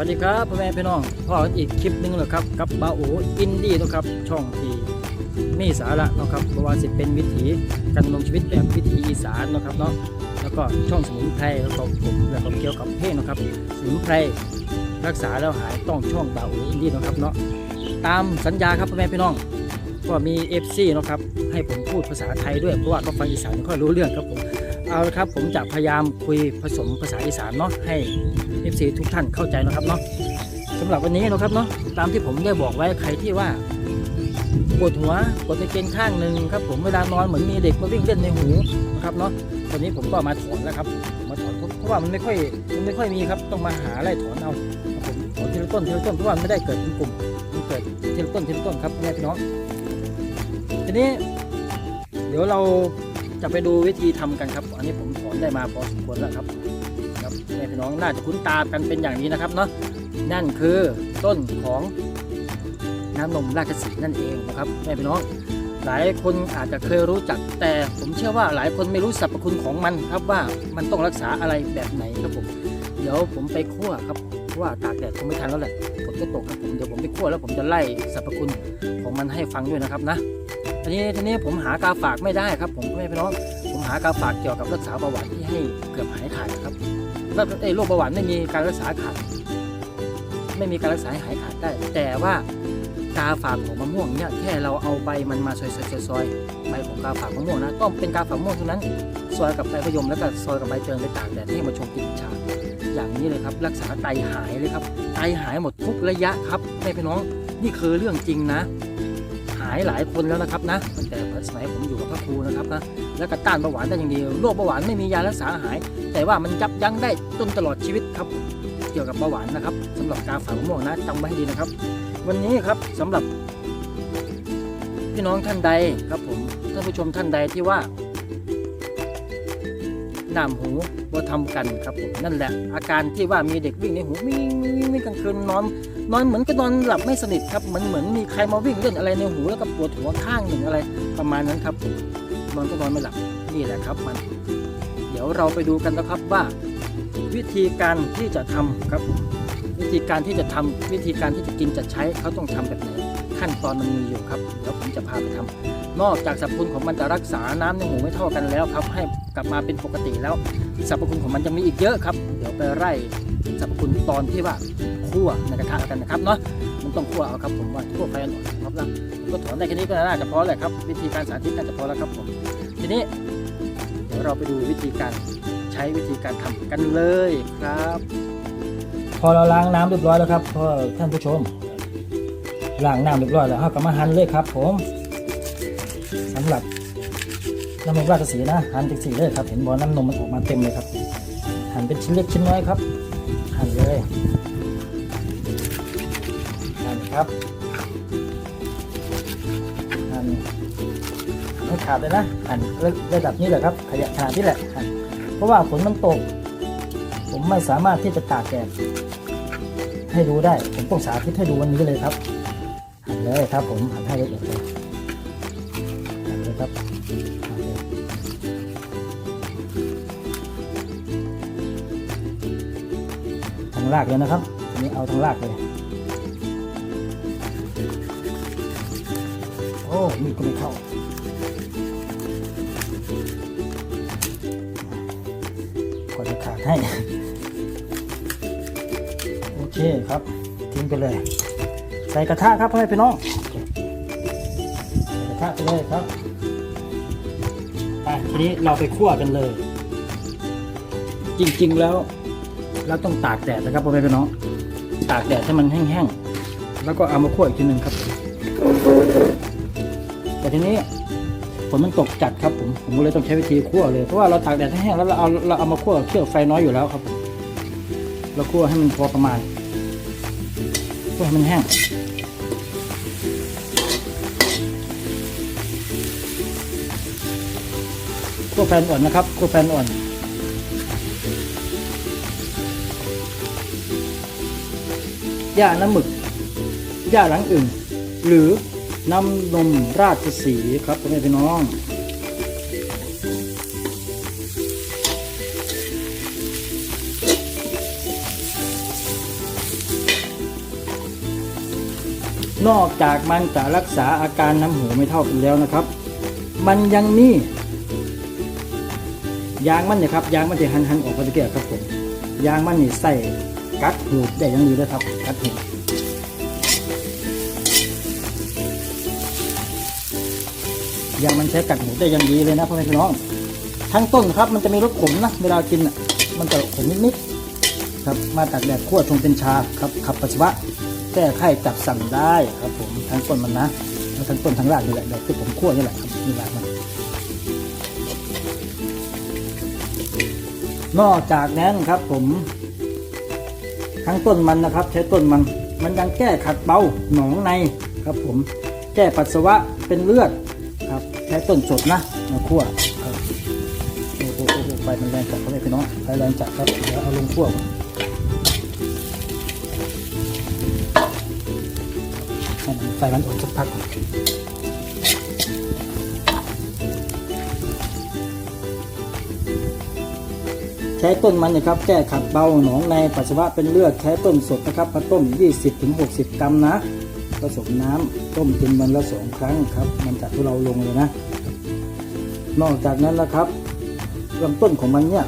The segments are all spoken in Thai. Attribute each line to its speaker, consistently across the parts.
Speaker 1: วัสดีครับพ่อแม่พี่น้องพ่อกันอีกคลิปหนึงแล้วครับกับบาโออินดี้นะครับช่องที่มีสาระนะครับเพราะว่าสิเป็นวิถีการดำรงชีวิตแบบวิถีอีสานนะครับเนาะแล้วก็ช่องสมุนไพรแล้วก็ผมแล้วก็เกี่ยวกับเพศนะครับสมุนไพรรักษาแล้วหายต้องช่องบาโออินดี้นะครับเนาะตามสัญญาครับพ่อแม่พี่น้องก็มี FC นะครับให้ผมพูดภาษาไทยด้วยเพราะว่าเขาฟังอีสานไม่ค่อยรู้เรื่องครับผม เอาละครับผมจะพยายามคุยผสมภาษาอีสานเนาะให้ FC ทุกท่านเข้าใจนะครับเนาะสำหรับวันนี้นะครับเนาะตามที่ผมได้บอกไว้ใครที่ว่าปวดหัวปวดในเกณฑ์ข้างหนึ่งครับผมเวลานอนเหมือนมีเด็กมาวิ่งเล่นในหูนะครับเนาะตอนนี้ผมก็มาถอนแล้วครับมาถอนเพราะว่ามันไม่ค่อยมันไม่ค่อยมีครับต้องมาหาไล่ถอนเอาผมถอนทีละต้นทีละต้นเพราะว่าไม่ได้เกิดเป็นกลุ่มมันเกิดทีละต้นทีละต้นครับแม่พี่น้องทีนี้ เดี๋ยวเรา จะไปดูวิธีทำกันครับ อันนี้ผมถอนได้มาพอสมควรแล้วครับครับแม่พี่น้องน่าจะคุ้นตากันเป็นอย่างนี้นะครับเนาะนั่นคือต้นของน้ำนมราชสีนั่นเองนะครับแม่พี่น้องหลายคนอาจจะเคยรู้จัก แต่ผมเชื่อว่าหลายคนไม่รู้สรรพคุณของมันครับว่ามันต้องรักษาอะไรแบบไหนครับผมเดี๋ยวผมไปคั่วครับเพราะว่าตากแดดคงไม่ทันแล้วแหละฝนก็ตกครับผมเดี๋ยวผมไปคั่วแล้วผมจะไล่สรรพคุณของมันให้ฟังด้วยนะครับนะ ทีนี้ทีนี้ผมหากาฝากไม่ได้ครับ ผมไม่พี่น้องผมหากาฝากเกี่ยวกับรักษาเบาหวานที่ให้เกือบหายขาดครับแล้วไอ้โรคเบาหวานไม่มีการรักษาขาด ไม่มีการรักษาให้หายขาดได้ แต่ว่ากาฝากของมะม่วงเนี่ยแค่เราเอาใบมันมาซอยๆซอยใบของกาฝากมะม่วงนะต้องเป็นกาฝากมะม่วงเท่านั้นซอยกับใบพยมแล้วก็ซอยกับใบเตยไปตากแดดให้มาชงกินชาอย่างนี้เลยครับ รักษาไตหายเลยครับไตหายหมดทุกระยะครับแม่พี่น้องนี่คือเรื่องจริงนะายหลายคนแล้วนะครับนะตั้งแต่สมัยผมอยู่กับพระครูนะครับนะแล้วก็ต้านเบาหวานได้อย่างดีโรคเบาหวานไม่มียารักษาหาย แต่ว่ามันยับยั้งได้จนตลอดชีวิตครับ เกี่ยวกับเบาหวานนะครับสำหรับกาฝากมะม่วงนะจำไว้ให้ดีนะครับ วันนี้ครับสำหรับ พี่น้องท่านใดครับผมท่านผู้ชมท่านใดที่ว่าน้ำหูบ่ทำกันครับผมนั่นแหละอาการที่ว่ามีเด็กวิ่งในหูวิ่งวิ่งวิ่งกลางคืนนอน นอนเหมือนกับนอนหลับไม่สนิทครับเหมือนเหมือนมีใครมาวิ่งเล่นอะไรในหูแล้วก็ปวดหัวข้างหนึ่งอะไรประมาณนั้นครับผมนอนก็นอนไม่หลับนี่แหละครับมัน เดี๋ยวเราไปดูกันนะครับว่า วิธีการที่จะทำครับผมวิธีการที่จะทำวิธีการที่จะกินจะใช้เขาต้องทำแบบไหนขั้นตอนมันมีอยู่ครับเดี๋ยวผมจะพาไปทำนอกจากสรรพคุณของมันจะรักษาน้ำในหูไม่เท่ากันแล้วครับ ให้กลับมาเป็นปกติแล้วสรรพคุณของมันจะมีอีกเยอะครับ เดี๋ยวไปไล่สรรพคุณตอนที่ว่า คั่วในกระทะกันนะครับเนาะมันต้องคั่วเอาครับผมว่าคั่วไฟอ่อนครับนะผมก็ถอนได้แค่นี้ก็น่าจะพอแหละครับ วิธีการสาธิตน่าจะพอแล้วครับผมทีนี้เดี๋ยวเราไปดูวิธีการใช้วิธีการทำกันเลยครับ พอเราล้างน้ำเรียบร้อยแล้วครับพ่อท่านผู้ชมล้างน้ำเรียบร้อยแล้วเอากลับมาหั่นเลยครับ ผมสำหรับน้ำนมราชสีนะหั่นเป็นสีเลยครับ เห็นบอน้ำนมมันออกมาเต็มเลยครับ หั่นเป็นชิ้นเล็กชิ้นน้อยครับหั่นเลย ครับหั่นไม่ขาดเลยนะหั่นระดับนี้แหละครับ ขยะขนาดนี้แหละ เพราะว่าฝนมันตก ผมไม่สามารถที่จะตากแดดให้ดูได้ ผมต้องสาธิตให้ดูวันนี้เลยครับหันเลยครับ ผมหั่นให้ละเอียดเลยหันเลยครับหั่นเลยทางรากเลยนะครับอันนี้เอาทางรากเลย โอ้มีก็ไม่เข้าก็จะขาดให้ โอเคครับ ทิ้งไปเลย ใส่กระทะครับพ่อแม่พี่น้อง ใส่กระทะไปเลยครับอะทีนี้เราไปคั่วกันเลย จริงๆแล้วเราต้องตากแดดนะครับพ่อแม่พี่น้อง ตากแดดให้มันแห้งๆ แล้วก็เอามาคั่วอีกทีหนึ่งครับ แต่ทีนี้ฝนมันตกจัดครับผมผมก็เลยต้องใช้วิธีคั่วเลยเพราะว่าเราตากแดดให้แห้งแล้วเราเอาเราเอามาคั่วเครื่องไฟน้อยอยู่แล้วครับผมเราคั่วให้มันพอประมาณคั่วให้มันแห้งคั่วไฟอ่อนนะครับคั่วไฟอ่อนย่าน้ำหมึกย่าหลังอื่นหรือ น้ำนมราชสีครับพ่อแม่พี่น้องนอกจากมันจะรักษาอาการน้ำหูไม่เท่ากันแล้วนะครับ มันยังมียางมันเนี่ยครับยางมันจะหันหันออกไปตะเกียบครับผมยางมันนี่ใส่กัดหูได้อยังดีเลยครับกัดหู ยางมันใช้กัดหูได้ยังดีเลยนะพ่อแม่พี่น้อง ทั้งต้นครับมันจะมีรสขมนะเวลากินอะมันจะขมนิดๆครับมาจากแดดขั้วชงเป็นชาครับขับปัสสาวะแก้ไข้จับสั่งได้ครับผมทั้งต้นมันนะแล้วทั้งต้นทั้งรากนี่แหละเดี๋ยวคือผมคั่วนี่แหละครับนี่รากมันนอกจากนั้นครับผม ทั้งต้นมันนะครับ ใช้ต้นมันมันยังแก้ขัดเบาหนองในครับผม แก้ปัสสาวะเป็นเลือด ใช้ต้นสดนะมาคั่วครับโอ้โหโอ้โหไฟมันแรงจัดเขาเลยพี่น้องไฟแรงจัดครับเดี๋ยวเอาลงคั่วก่อนให้มันไฟมันอ่อนสักพักใช้ต้นมันนะครับแก้ขัดเบาหนองในปัสสาวะเป็นเลือดใช้ต้นสดนะครับมาต้ม 20-60 กรัมนะ ผสมน้ำต้มกินวันละสองครั้งครับ มันจะทุเราลงเลยนะ นอกจากนั้นนะครับลำต้นของมันเนี่ย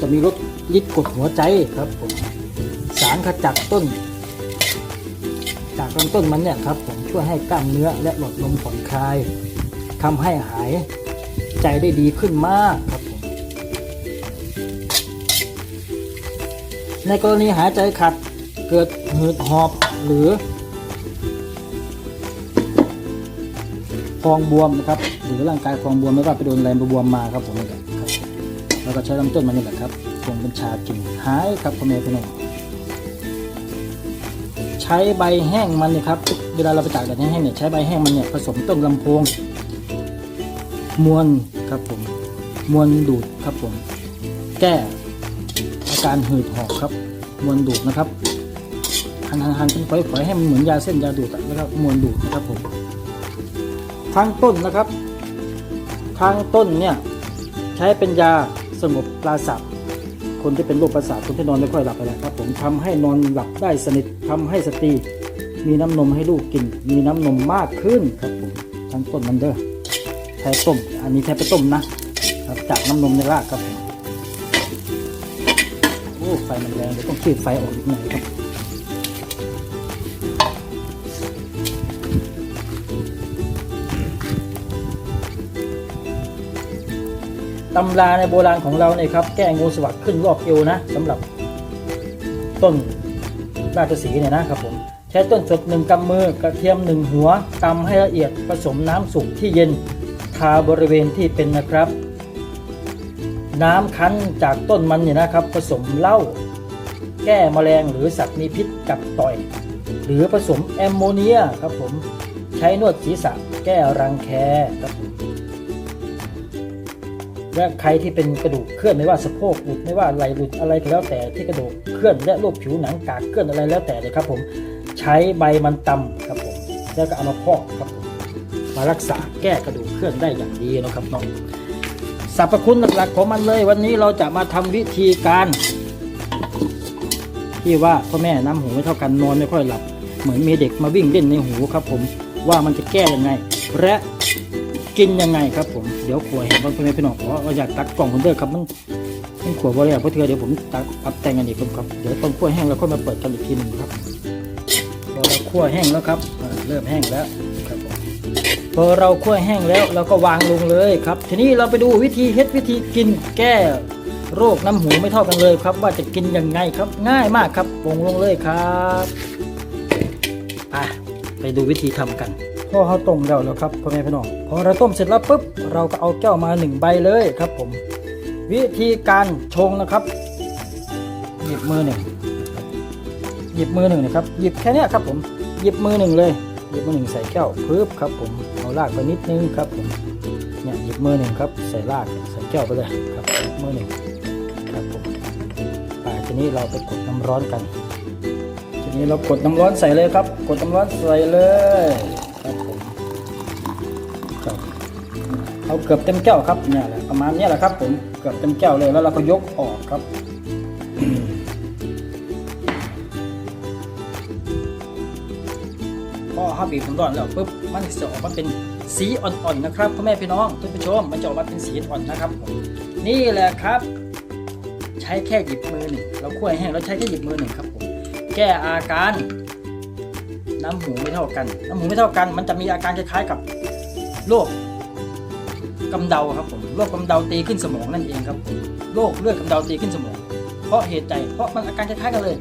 Speaker 1: จะมีรสลิดกดหัวใจครับผมสารขจัดต้น จากลำต้นมันเนี่ยครับผมช่วยให้กล้ามเนื้อและหลอดลมผ่อนคลายทำให้หายใจได้ดีขึ้นมากครับผมในกรณีหายใจขัดเกิดหืดหอบหรือ ฟองบวมนะครับหรือร่างกายฟองบวมไม่ว่าไปโดนแรงบวมมาครับผมนี่แหละครับแล้วก็ใช้ลำต้นมันนี่แหละครับชงเป็นชากินหายครับพ่อแม่พี่น้องใช้ใบแห้งมันเนี่ยครับเวลาเราไปตากแดดแห้งๆเนี่ยใช้ใบแห้งมันเนี่ยผสมต้นลำโพงมวนครับผมมวนดูดครับผม แก้อาการหืดหอบครับ มวนดูดนะครับ หันหันหันเป็นฝอยๆให้มันเหมือนยาเส้นยาดูดอะแล้วก็มวนดูดนะครับผม ทางต้นนะครับทางต้นเนี่ยใช้เป็นยาสงบประสาทคนที่เป็นโรคประสาทคนที่นอนไม่ค่อยหลับไปนะครับ ผมทำให้นอนหลับได้สนิททำให้สตรีมีน้ำนมให้ลูกกิน มีน้ำนมมากขึ้นครับผมทางต้นมันเด้อใช้ต้ม อันนี้ใช้ไปต้มนะครับจากน้ำนมในรากครับผมโอ้ไฟมันแรงเดี๋ยวต้องขีดไฟออกอีกหน่อยครับ ตำราในโบราณของเราเนี่ยครับ แก้งูสวัสดขึ้นรอบเอวนะสำหรับต้นราชสีเนี่ยนะครับผมใช้ต้นสดหนึ่งกำมือกระเทียมหนึ่งหัวตำให้ละเอียดผสมน้ำสุกที่เย็นทาบริเวณที่เป็นนะครับ น้ำคั้นจากต้นมันเนี่ยนะครับ ผสมเหล้าแก้แมลงหรือสัตว์มีพิษกัดต่อย หรือผสมแอมโมเนียครับผมใช้นวดศีรษะแก้รังแคครับผม และใครที่เป็นกระดูกเคลื่อนไม่ว่าสะโพกหลุดไม่ว่าไหล่หลุดอะไรก็แล้วแต่ที่กระดูกเคลื่อนและรูปผิวหนังกากเคลื่อนอะไรแล้วแต่เลยครับผมใช้ใบมันตำครับผมแล้วก็เอามาพอกครับผมมารักษาแก้กระดูกเคลื่อนได้อย่างดีนะครับน้องสรรพคุณหลักๆของมันเลย วันนี้เราจะมาทำวิธีการที่ว่าพ่อแม่น้ำหูไม่เท่ากันนอนไม่ค่อยหลับ เหมือนมีเด็กมาวิ่งเล่นในหูครับผมว่ามันจะแก้ยังไง และ กินยังไงครับผมเดี๋ยวขวเห็นพ่อแม่พี่น้องขอเราอยากตักกล่องคนเด้อครับมันมันขวบริยาเพราะเธอเดี๋ยวผมตักปรับแต่งกันอีกครับเดี๋ยวต้นขั้วแห้งแล้วค่อยมาเปิดกันอีกทีนึงครับพอเราขั้วแห้งแล้วครับเริ่มแห้งแล้วครับพอเราขั้วแห้งแล้วเราก็วางลงเลยครับ ทีนี้เราไปดูวิธีเฮ็ดวิธีกินแก้โรคน้ำหูไม่เท่ากันเลยครับ ว่าจะกินยังไงครับ ง่ายมากครับปรุงลงเลยครับอะไปดูวิธีทำกัน พอเขาต้มแล้วแล้วครับพ่อแม่พี่น้องพอเราต้มเสร็จแล้วปุ๊บเราก็เอาแก้วมาหนึ่งใบเลยครับผม วิธีการชงนะครับ หยิบมือหนึ่งหยิบมือหนึ่งนะครับหยิบแค่นี้ครับผมหยิบมือหนึ่งเลยหยิบมือหนึ่งใส่แก้วปึ๊บครับผมเอาลากไปนิดนึงครับผมเนี่ยหยิบมือหนึ่งครับใส่ลากใส่แก้วไปเลยครับหยิบมือหนึ่งครับผมอ่าทีนี้เราไปกดน้ำร้อนกัน ทีนี้เรากดน้ำร้อนใส่เลยครับ กดน้ำร้อนใส่เลย เอาเกือบเต็มแก้วครับเนี่ยแหละประมาณนี้แหละครับผมเกือบเต็มแก้วเลยแล้วเราก็ยกออกครับพออเขาบีบน้ำร้อนแล้วปุ๊บมันจะออกมาเป็นสีอ่อนๆนะครับพ่อแม่พี่น้องท่านผู้ชมมันจะออกมาเป็นสีอ่อนนะครับผมนี่แหละครับ ใช้แค่หยิบมือหนึ่งเราคั่วให้แห้งเราใช้แค่หยิบมือหนึ่งครับผมแก้อาการน้ำหูไม่เท่ากัน น้ำหูไม่เท่ากัน มันจะมีอาการคล้ายๆกับโรค กำเดาครับผมโรคกำเดาตีขึ้นสมองนั่นเองครับผมโรคเลือดกำเดาตีขึ้นสมอง เพราะเหตุใดเพราะมันอาการคล้ายๆกันเลย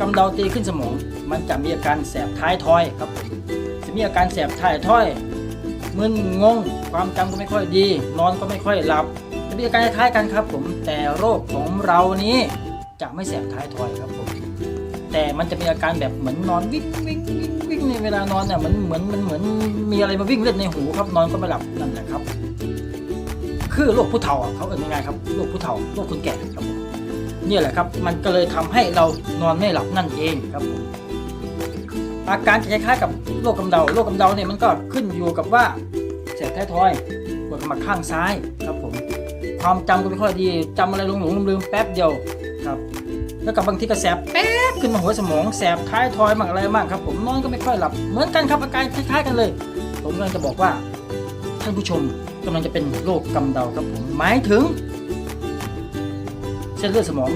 Speaker 1: กำเดาตีขึ้นสมอง มันจะมีอาการแสบท้ายทอยครับผมจะมีอาการแสบท้ายทอยมึนงง ความจำก็ไม่ค่อยดี นอนก็ไม่ค่อยหลับจะมีอาการคล้ายๆกันครับผม แต่โรคของเรานี้จะไม่แสบท้ายทอยครับผม แต่มันจะมีอาการแบบเหมือนนอนวิ่งวิ่งวิ่งวิ่งในเวลานอนเนี่ยมันเหมือนมันเหมือนมีอะไรมาวิ่งเล่นในหูครับนอนก็ไม่หลับนั่นแหละครับ คือโรคผู้เฒ่าเขาเอ่ยง่ายๆครับโรคผู้เฒ่าโรคคนแก่ครับผมเนี่ยแหละครับ มันก็เลยทำให้เรานอนไม่หลับนั่นเองครับผมอาการจะคล้ายๆกับโรคกำเดาโรคกำเดาเนี่ยมันก็ขึ้นอยู่กับว่าเสียบท้ายทอยปวดขมักข้างซ้ายครับผมความจำก็ไม่ค่อยดีจำอะไรหลงหลงลืมๆแป๊บเดียวครับ แล้วกับบางทีก็แสบแป๊บขึ้นมาหัวสมองแสบท้ายทอยมั่งอะไรมั่งครับ ผมนอนก็ไม่ค่อยหลับเหมือนกันครับอาการคล้ายๆกันเลย ผมกำลังจะบอกว่าท่านผู้ชม กำลังจะเป็นโรคกำเดาครับผมหมายถึง เส้นเลือดสมอง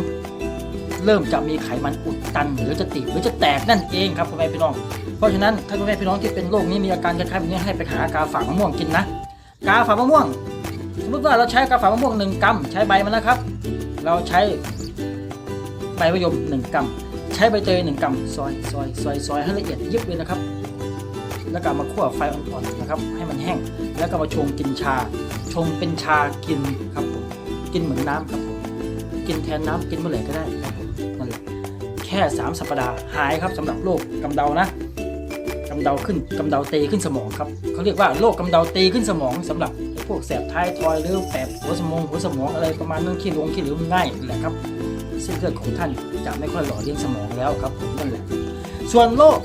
Speaker 1: เริ่มจะมีไขมันอุดตัน หรือจะตีบหรือจะแตกนั่นเองครับพ่อแม่พี่น้อง เพราะฉะนั้นถ้าพ่อแม่พี่น้องที่เป็นโรคนี้มีอาการคล้ายๆแบบนี้ให้ไปหากาฝากมะม่วงกินนะ กาฝากมะม่วงสมมติว่าเราใช้กาฝากมะม่วงหนึ่งกรัมใช้ใบมันนะครับ เราใช้ใบมะยมหนึ่งกรัมใช้ใบเตยหนึ่งกรัมซอยซอยซอยซอยให้ละเอียดยิบเลยนะครับ แล้วก็มาคั่วไฟอ่อนๆนะครับ ให้มันแห้ง แล้วก็มาชงกินชา ชงเป็นชากินครับผม กินเหมือนน้ำครับผม กินแทนน้ำกินเมื่อไหร่ก็ได้ครับผมนั่นแหละ แค่สามสัปดาห์หายครับสำหรับโรคกำเดานะกำเดาขึ้นกำเดาตีขึ้นสมองครับเขาเรียกว่าโรคกำเดาตีขึ้นสมองสำหรับพวกแสบท้ายทอยหรือแสบหัวสมองหัวสมองอะไรประมาณนั้นขี้ลงขี้เหลวมันง่ายนั่นแหละครับเส้นเลือดของท่านจะไม่ค่อยหล่อเลี้ยงสมองแล้วครับผมนั่นแหละ ส่วนโรค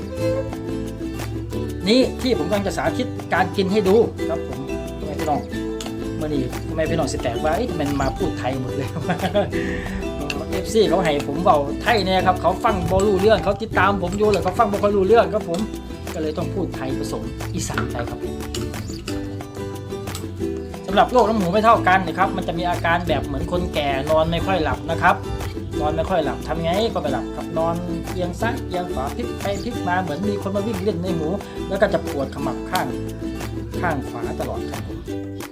Speaker 1: นี้ที่ผมกำลังจะสาธิตการกินให้ดูครับผมทำไมพี่น้องเมื่อนี้ทำไมพี่น้องสิแตกว่าเอ๊ะทำไมาพูดไทยหมดเลยเอฟซีเขาให้ผมเบาไทยเนี่ยครับเขาฟังบอรู้เรื่องเขาติดตามผมอยู่เลยเขาฟังบอค่อยรู้เรื่องครับผมก็เลยต้องพูดไทยผสมอีสานไปครับสำหรับโรคน้ำหูไม่เท่ากันนะครับ มันจะมีอาการแบบเหมือนคนแก่นอนไม่ค่อยหลับนะครับ นอนไม่ค่อยหลับทำไงก็ไม่หลับครับนอนเอียงซ้ายเอียงขวาพลิกไปพลิกมาเหมือนมีคนมาวิ่งเล่นในหูแล้วก็จะปวดขมับข้างข้างขวาตลอดครับผม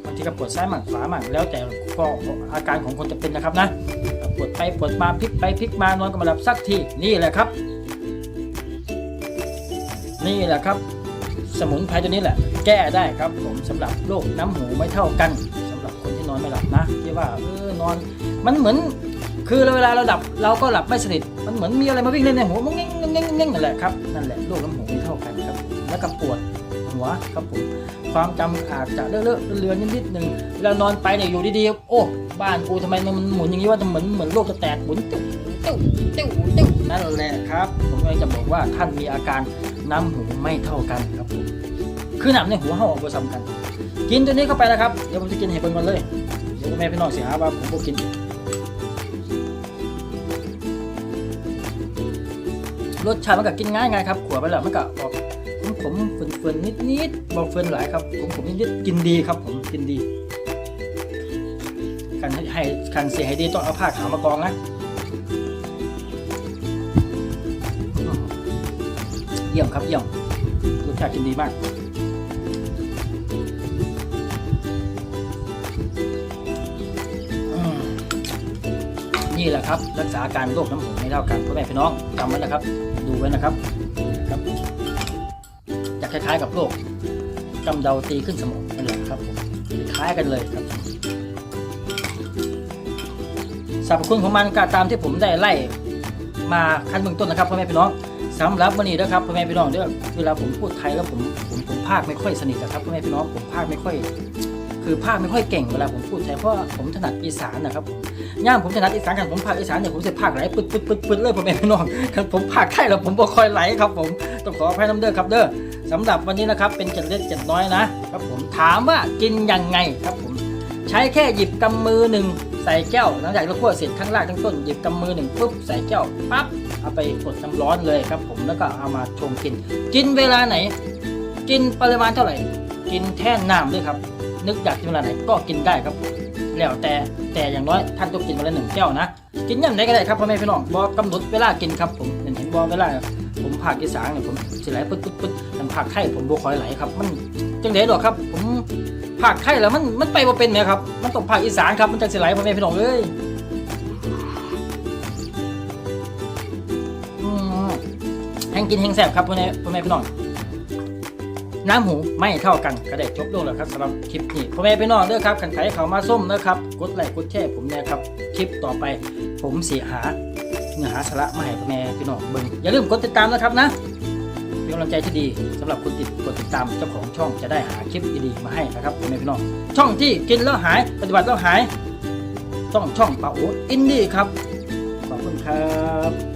Speaker 1: บางทีก็ปวดซ้ายหมั่งขวาหมั่งแล้วแต่ก็อาการของคนจะเป็นนะครับนะปวดไปปวดมาพลิกไปพลิกมานอนก็ไม่หลับสักทีนี่แหละครับ นี่แหละครับ สมุนไพรตัวนี้แหละ แก้ได้ครับผมสำหรับโรคน้ำหูไม่เท่ากันสำหรับคนที่นอนไม่หลับนะที่ว่าเออนอนมันเหมือน คือเวลาเราหลับเราก็หลับไม่สนิท มันเหมือนมีอะไรมาวิ่งเล่นในหัวมันเง่งเง่งเง่งนั่นแหละครับ นั่นแหละโรคน้ำหูไม่เท่ากันครับ แล้วก็ปวดหัวครับผม ความจำอาจจะเลอะเลอะเลือนนิดนึง เวลานอนไปเนี่ยอยู่ดีๆ โอ้ บ้านกูทำไมมันหมุนอย่างนี้ว่าเหมือนเหมือนโลกจะแตกหมุนติ้วติ้วติ้วติ้วนั่นแหละครับ ผมกำลังจะบอกว่าท่านมีอาการน้ำหูไม่เท่ากันครับผม คือหนำในหัวเขาออกมาซ้ำกัน กินตัวนี้เข้าไปนะครับ เดี๋ยวผมจะกินให้เบิ่งก่อนเลย เดี๋ยวแม่พี่น้องเสียหาว่าผมบ่กิน รสชาติมันก็กินง่ายไงครับขัวไปแล้วมันก็ออกขมๆเฟื่อนๆนิดๆบอกเฟื่อนหลายครับ ผมผมนิดๆกินดีครับ ผมกินดีการให้การเสียให้ดีต้องเอาผ้าขาวมากองนะเยี่ยมครับเยี่ยมรสชาติกินดีมากนี่แหละครับ รักษาอาการโรคน้ำหูไม่เท่ากันพ่อแม่พี่น้องจำไว้นะครับ ดูไว้นะครับครับ จะคล้ายๆกับโรคกำเดาตีขึ้นสมองนั่นแหละครับผมคล้ายกันเลยครับสรรพคุณของมันก็ตามที่ผมได้ไล่มาขั้นเบื้องต้นนะครับพ่อแม่พี่น้องสำหรับวันนี้นะครับพ่อแม่พี่น้องเด้อเวลาผมพูดไทยแล้วผมผมผมพากไม่ค่อยสนิทอะครับพ่อแม่พี่น้องผมพากไม่ค่อย คือพากไม่ค่อยเก่งเวลาผมพูดไทยเพราะผมถนัดอีสานนะครับผมย่ามผมถนัดอีสานกันผมพากอีสานเนี่ยผมจะพากไหลปึ๊ดปึ๊ดปึ๊ดปึ๊ดเลยพ่อแม่พี่น้องครับผมพากไทยแล้วผมบ่ค่อยไหลครับผมต้องขออภัยน้ำเด้อครับเด้อสำหรับวันนี้นะครับเป็นเจ็ดเล็กเจ็ดน้อยนะครับผมถามว่ากินยังไงครับผมใช้แค่หยิบกำมือหนึ่งใส่แก้วหลังจากเราคั่วเสร็จข้างล่างทั้งต้นหยิบกำมือหนึ่งปุ๊บใส่แก้วปั๊บเอาไปกดน้ำร้อนเลยครับผมแล้วก็เอามาชงกิน กินเวลาไหน กินปริมาณเท่าไหร่ กินแท่น้ำด้วยครับ นึกอยากกินเวลาไหนก็กินได้ครับ แล้วแต่แต่อย่างน้อยท่านต้องกินวันละหนึ่งแก้วนะ กินย่ำไหนก็ได้ครับพ่อแม่พี่น้องบอกกำหนดเวลากินครับผมเห็นเห็นบอกเวลาผมภาคอีสานเนี่ยผมสิไหลปึ๊ดปึ๊ดปึ๊ดแต่ภาคไทยผมบ่คอยไหลครับ มันจังได๋หรอครับ ผมภาคไทยแล้วมันมันไปบ่เป็นแหมครับ มันต้องภาคอีสานครับมันจังสิไหลพ่อแม่พี่น้องเอ้ยแห้งกินแห้งแซ่บครับพ่อแม่พ่อแม่พี่น้อง น้ำหูไม่เท่ากันก็ได้จบลงแล้วครับสำหรับคลิปนี้พ่อแม่พี่น้องเด้อครับขันไขเขามาส้มนะครับกดไลค์กดแชร์ผมนี่ยครับคลิปต่อไป ผมสีหาเนื้อหาสาระมาให้พ่อแม่พี่น้องเบิ่งอย่าลืมกดติดตามนะครับนะเป็นกำลังใจที่ดีสำหรับคนติดกดติดตามเจ้าของช่องจะได้หาคลิปดีๆมาให้นะครับพ่อแม่พี่น้องช่องที่กินแล้วหายปฏิบัติแล้วหายต้องช่องปาโออินดี้ครับขอบคุณครับ